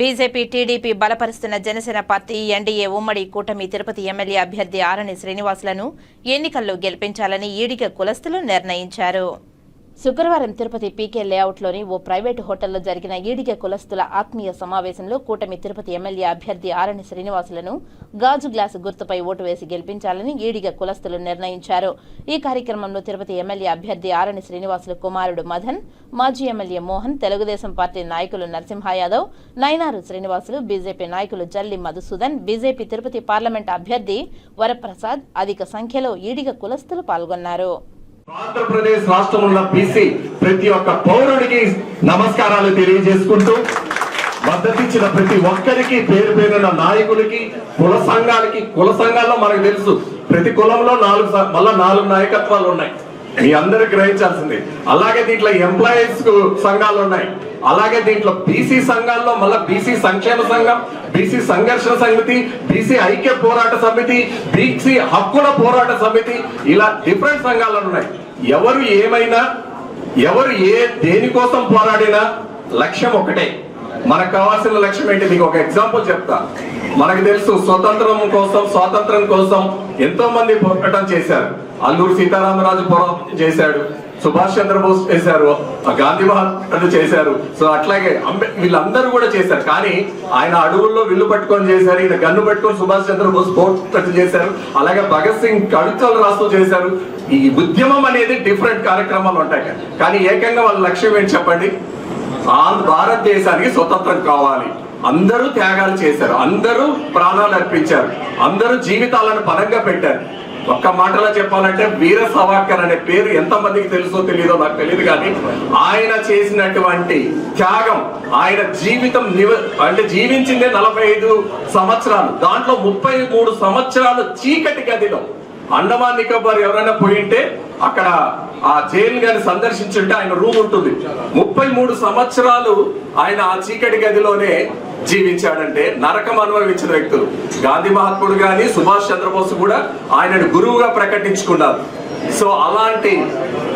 BJP TDP బలపరుస్తున్న Janasena party NDA ఉమ్మడి కూటమి తిరుపతి ఎమ్మెల్యే అభ్యర్థి ఆరణి శ్రీనివాసులను ఎన్నికల్లో గెలిపించాలని ఈడిగ కులస్తులు నిర్ణయించారు. శుక్రవారం తిరుపతి పీకే లేఅవుట్లోని ఓ ప్రైవేటు హోటల్లో జరిగిన ఈడిగ కులస్తుల ఆత్మీయ సమావేశంలో కూటమి తిరుపతి ఎమ్మెల్యే అభ్యర్థి ఆరణి శ్రీనివాసులను గాజు గ్లాసు గుర్తుపై ఓటు వేసి గెలిపించాలని ఈడిగ కులస్తులు నిర్ణయించారు. ఈ కార్యక్రమంలో తిరుపతి ఎమ్మెల్యే అభ్యర్థి ఆరణి శ్రీనివాసులు కుమారుడు మదన్ మాజీ ఎమ్మెల్యే మోహన్ తెలుగుదేశం పార్టీ నాయకులు నరసింహ యాదవ్ నైనారు శ్రీనివాసులు బీజేపీ నాయకులు జల్లి మధుసూదన్ బీజేపీ తిరుపతి పార్లమెంట్ అభ్యర్థి వరప్రసాద్ అధిక సంఖ్యలో ఈడిగ కులస్తులు పాల్గొన్నారు. ఆంధ్రప్రదేశ్ రాష్ట్రంలో బీసీ ప్రతి ఒక్క పౌరుడికి నమస్కారాలు తెలియజేసుకుంటూ మద్దతిచ్చిన ప్రతి ఒక్కరికి పేరు పేరున్న నాయకులకి కుల సంఘాలకి కుల సంఘాల్లో మనకు తెలుసు ప్రతి కులంలో నాలుగు మళ్ళా నాలుగు నాయకత్వాలు ఉన్నాయి. మీ అందరూ గ్రహించాల్సింది. అలాగే దీంట్లో ఎంప్లాయీస్ సంఘాలు ఉన్నాయి. అలాగే దీంట్లో బీసీ సంఘాల్లో మళ్ళీ బీసీ సంక్షేమ సంఘం బీసీ సంఘర్షణ సమితి బీసీ ఐక్య పోరాట సమితి బీసీ హక్కుల పోరాట సమితి ఇలా డిఫరెంట్ సంఘాలు ఉన్నాయి. ఎవరు ఏమైనా ఎవరు ఏ దేనికోసం పోరాడినా లక్ష్యం ఒకటే. మనకు కావాల్సిన లక్ష్యం ఏంటి? మీకు ఒక ఎగ్జాంపుల్ చెప్తా. మనకు తెలుసు స్వతంత్రం కోసం స్వాతంత్రం కోసం ఎంతో మంది పోరాటం చేశారు. అల్లూరు సీతారామరాజు పోరాటం చేశాడు. సుభాష్ చంద్రబోస్ చేశారు ఆ గాంధీ మహాత్ముడు చేశారు. సో అట్లాగే అంబే వీళ్ళందరూ కూడా చేశారు. కానీ ఆయన అడవుల్లో విల్లు పట్టుకొని చేశారు ఈయన గన్ను పట్టుకొని సుభాష్ చంద్రబోస్ పోరాటం చేశారు. అలాగే భగత్ సింగ్ కవితలు రాస్తూ చేశారు. ఈ ఉద్యమం అనేది డిఫరెంట్ కార్యక్రమాలు ఉంటాయి. కానీ ఏకంగా వాళ్ళ లక్ష్యం ఏంటి చెప్పండి? ఆంధ్ర భారతదేశానికి స్వతంత్రం కావాలి. అందరూ త్యాగాలు చేశారు. అందరూ ప్రాణాలు అర్పించారు. అందరూ జీవితాలను పరంగా పెట్టారు. ఒక్క మాటలో చెప్పాలంటే వీర సవాకర్ అనే పేరు ఎంత మందికి తెలుసో తెలియదో నాకు తెలియదు కానీ ఆయన చేసినటువంటి త్యాగం ఆయన జీవితం నివ అంటే జీవించిందే నలభై ఐదు సంవత్సరాలు. దాంట్లో ముప్పై మూడు సంవత్సరాలు చీకటి గదిలో. అండమాన్ నికోబార్ ఎవరైనా పోయింటే అక్కడ ఆ జైలు గాని సందర్శించుంటే ఆయన రూమ్ ఉంటుంది. ముప్పై మూడు సంవత్సరాలు ఆయన ఆ చీకటి గదిలోనే జీవించాడంటే నరకం అనుభవించిన వ్యక్తులు. గాంధీ మహాత్ముడు గాని సుభాష్ చంద్రబోస్ కూడా ఆయనను గురువుగా ప్రకటించుకున్నారు. సో అలాంటి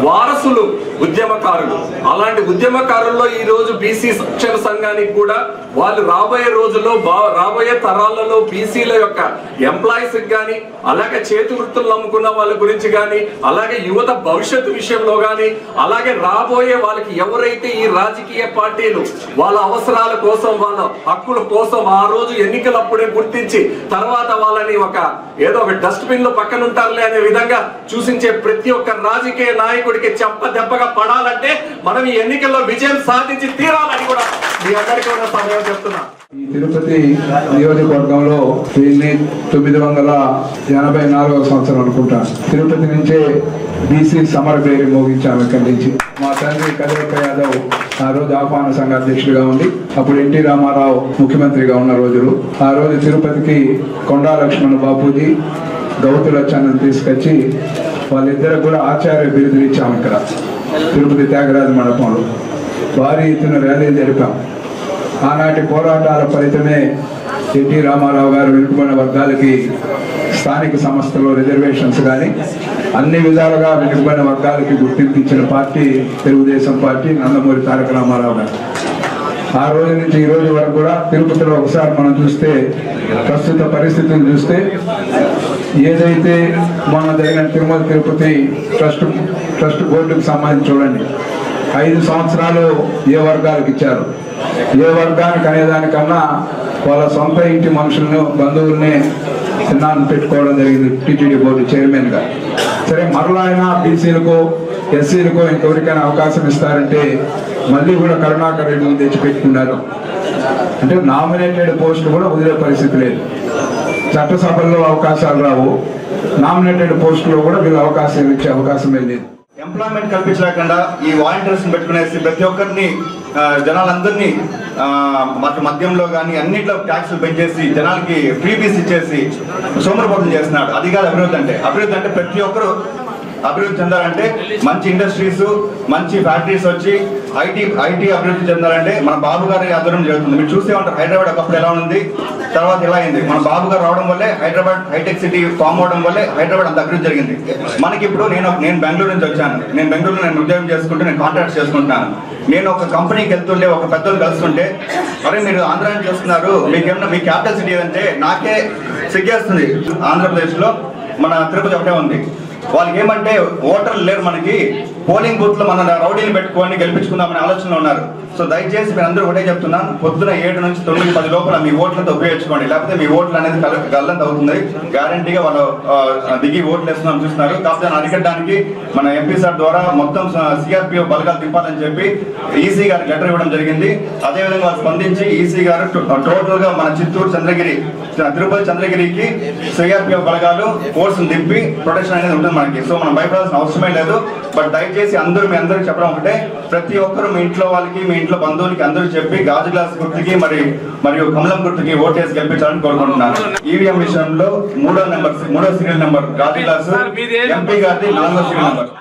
వారసులు ఉద్యమకారులు. అలాంటి ఉద్యమకారుల్లో ఈ రోజు బీసీ సంక్షేమ సంఘానికి కూడా వాళ్ళు రాబోయే రోజుల్లో బా- రాబోయే తరాలలో బీసీల యొక్క ఎంప్లాయీస్ కానీ అలాగే చేతి వృత్తులు నమ్ముకున్న వాళ్ళ గురించి కానీ అలాగే యువత భవిష్యత్తు విషయంలో కానీ అలాగే రాబోయే వాళ్ళకి ఎవరైతే ఈ రాజకీయ పార్టీలు వాళ్ళ అవసరాల కోసం వాళ్ళ హక్కుల కోసం ఆ రోజు ఎన్నికలప్పుడే గుర్తించి తర్వాత వాళ్ళని ఒక ఏదో ఒక డస్ట్బిన్లో పక్కన ఉంటారులే అనే విధంగా చూసించే ప్రతి ఒక్క రాజకీయ నాయకుడికి చెంప దెబ్బగా పడాలంటే మనం ఈ ఎన్నికల్లో విజయం సాధించి తీరాలని కూడా మీ అందరికీ ఉన్న సమయం చెప్తున్నా. ఈ తిరుపతి నియోజకవర్గంలో దీన్ని తొమ్మిది వందల ఎనభై నాలుగవ సంవత్సరం అనుకుంటా. తిరుపతి నుంచే బీసీ సమర పేరు మోగించాము ఇక్కడి నుంచి మా తండ్రి కదిరప్ప యాదవ్ ఆ రోజు ఆహ్వాన సంఘ అధ్యక్షుడిగా ఉండి అప్పుడు ఎన్టీ రామారావు ముఖ్యమంత్రిగా ఉన్న రోజులు. ఆ రోజు తిరుపతికి కొండా లక్ష్మణ్ బాపూజీ గౌతుల తీసుకొచ్చి వాళ్ళిద్దరు కూడా ఆచార్య బిరుదులు ఇచ్చాము ఇక్కడ. తిరుపతి త్యాగరాజ మండపంలో. భారీ ఎత్తున ర్యాలీ జరిపాం. ఆనాటి పోరాటాల ఫలితమే ఎన్టీ రామారావు గారు వెనుకబడిన వర్గాలకి స్థానిక సంస్థలో రిజర్వేషన్స్ కానీ అన్ని విధాలుగా వెనుకబడిన వర్గాలకి గుర్తింపు ఇచ్చిన పార్టీ తెలుగుదేశం పార్టీ నందమూరి తారక రామారావు గారు. ఆ రోజు నుంచి ఈ రోజు వరకు కూడా తిరుపతిలో ఒకసారి మనం చూస్తే ప్రస్తుత పరిస్థితులు చూస్తే ఏదైతే మన జరిగిన తిరుమల తిరుపతి ట్రస్ట్ ట్రస్ట్ బోర్డుకు సంబంధించి చూడండి. ఐదు సంవత్సరాలు ఏ వర్గాలకు ఇచ్చారు? ఏ వర్గానికి అనేదానికన్నా వాళ్ళ సొంత ఇంటి మనుషులను బంధువుల్ని చిన్నాన్ని పెట్టుకోవడం జరిగింది టీటీడీ బోర్డు చైర్మన్గా. సరే మరలా అయినా బీసీలకు ఎస్సీలకు ఇంకెవరికైనా అవకాశం ఇస్తారంటే మళ్ళీ కూడా కరుణాకర్ రెడ్డి తెచ్చిపెట్టుకున్నారు. అంటే నామినేటెడ్ పోస్టులు కూడా వదిలే పరిస్థితి లేదు. చట్టసభల్లో అవకాశాలు రావు. నామినేటెడ్ పోస్టులో కూడా వీళ్ళు అవకాశం ఇచ్చే అవకాశమే లేదు. ఎంప్లాయ్మెంట్ కల్పించలేకుండా ఈ వాలంటీర్స్ పెట్టుకునేసి ప్రతి ఒక్కరిని జనాలందరినీ ఆ, మత మద్యంలో కానీ అన్నిట్లో ట్యాక్సులు పెంచేసి జనాలకి ఫ్రీ బీస్ ఇచ్చేసి సోమరపోతం చేస్తున్నాడు అది కాదు అభివృద్ధి అంటే. అభివృద్ధి అంటే ప్రతి ఒక్కరు అభివృద్ధి చెందాలంటే మంచి ఇండస్ట్రీస్ మంచి ఫ్యాక్టరీస్ వచ్చి ఐటీ ఐటీ అభివృద్ధి చెందాలంటే మన బాబు గారి ఆధ్వర్యం జరుగుతుంది. మీరు చూసే ఉంటారు హైదరాబాద్ ఒకప్పుడు ఎలా ఉంది తర్వాత ఎలా అయింది. మన బాబు గారు రావడం వల్లే హైదరాబాద్ హైటెక్ సిటీ ఫామ్ అవడం వల్లే హైదరాబాద్ అంత అభివృద్ధి జరిగింది. మనకి ఇప్పుడు నేను నేను బెంగళూరు నుంచి వచ్చాను. నేను బెంగళూరులో నేను ఉద్యోగం చేసుకుంటూ నేను కాంట్రాక్ట్ చేసుకుంటున్నాను నేను ఒక కంపెనీకి వెళ్తుంటే ఒక పెద్దలు కలుస్తుంటే అరే మీరు ఆంధ్రాన్ని చూస్తున్నారు. మీకేమన్నా మీ క్యాపిటల్ సిటీ అంటే నాకే సిగ్గేస్తుంది. ఆంధ్రప్రదేశ్లో మన తిరుపతి ఒకటే ఉంది. వాళ్ళకి ఏమంటే ఓటర్లు లేరు మనకి. పోలింగ్ బూత్లో మన రౌడీని పెట్టుకొని గెలిపించుకుందామనే ఆలోచనలో ఉన్నారు. సో దయచేసి మీరు అందరూ ఒకటే చెప్తున్నాను పొద్దున ఏడు నుంచి తొమ్మిది పది లోపల మీ ఓట్లతో ఉపయోగించుకోండి. లేకపోతే మీ ఓట్లు అనేది కల గల్లంత అవుతుంది. గ్యారంటీగా వాళ్ళు దిగి ఓట్లు వేస్తున్నాం చూస్తున్నారు. కాకపోతే అరికట్టడానికి మన ఎంపీ సార్ ద్వారా మొత్తం సిఆర్పిఓ బలగాలు తిప్పాలని చెప్పి ఈసీ గారికి లెటర్ ఇవ్వడం జరిగింది. అదేవిధంగా వాళ్ళు స్పందించి ఈసీ గారు టోటల్గా మన చిత్తూరు చంద్రగిరి తిరుపతి చంద్రగిరికి సిఆర్పిఓ బలగాలు ఫోర్స్ దింపి ప్రొటెక్షన్ అనేది ఉంటుంది. మనకి. సో మనం భయపడాల్సిన అవసరమే లేదు. బట్ దయచేసి అందరూ మీ అందరికి చెప్పడం ఒకటే. ప్రతి ఒక్కరు మీ ఇంట్లో వాళ్ళకి మీ ఇంట్లో బంధువులకి అందరూ చెప్పి గాజు గ్లాస్ గుర్తుకి మరి మరియు కమలం గుర్తుకి ఓటేసి గెలిపించాలని కోరుకుంటున్నాను. ఈవీఎం విషయంలో మూడో నెంబర్ మూడో సీరియల్ నెంబర్ గాజు గ్లాస్ ఎంపీ గారిది నాలుగో సీరియల్ నెంబర్